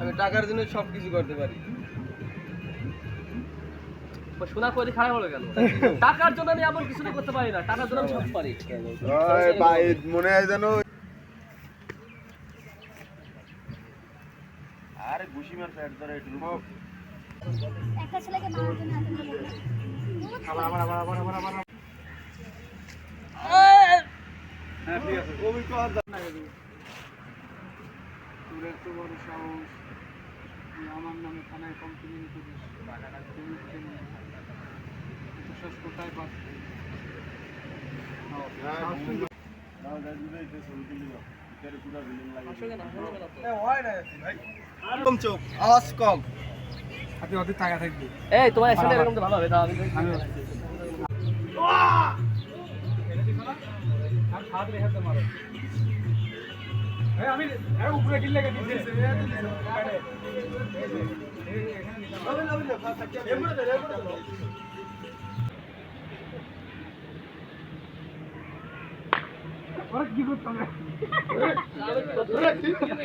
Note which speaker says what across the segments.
Speaker 1: আমি টাকার জন্য সব কিছু করতে পারি।
Speaker 2: শোনা করে খারাপ হলো কেন? টাকার জন্য আমি এমন কিছু করতে পারি না টাকার জন্য আমি সব পারি।
Speaker 3: ভাই মনে হয় যেন আরে ঘুষি মার পেট ধরে একটা
Speaker 4: ছেলেকে মারার জন্য এত বড় বড়।
Speaker 3: আবার আবার আবার আবার আবার আবার। হ্যাঁ ঠিক আছে। ওই কথা না তোর এত বড় সাহস তুই আমার নামে থানায় কমপ্লেন করিস সাহস কোথায় থাকবে
Speaker 2: এই তোমার একসাথে এরকম তো ভালো হবে
Speaker 3: গিলে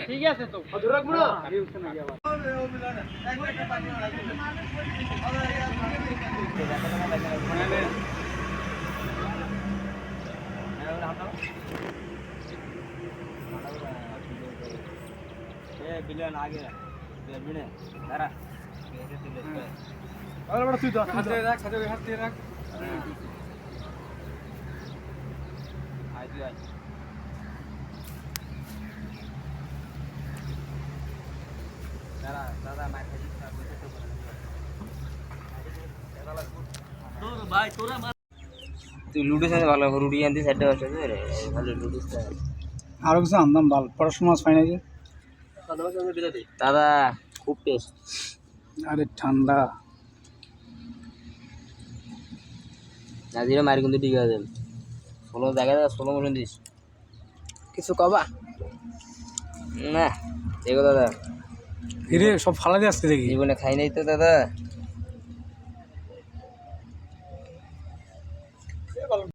Speaker 2: ঠিক আছে তো।
Speaker 1: বিলিয়ন
Speaker 3: তুই তো হাতে রাখ হাতে হাতে রাখ।
Speaker 1: আয় তুই দাদা
Speaker 2: ভাই তোরা
Speaker 1: তুই লুডো সাথে ভালো রুটি আনতে সাইডে বসে রে ভালো লুডো
Speaker 3: আরও কিছু আনতাম ভালো। পড়াশোনা মাছ
Speaker 1: দাদা খুব টেস্ট
Speaker 3: আরে ঠান্ডা।
Speaker 1: নাজিরে মারি কিন্তু ঠিক আছে। ষোলো দেখা যায় ষোলো মতন দিস।
Speaker 2: কিছু কবা?
Speaker 1: না দেখো দাদা।
Speaker 3: হিরে সব ফালা দিয়ে আসতে দেখি।
Speaker 1: জীবনে খাই নাই তো দাদা।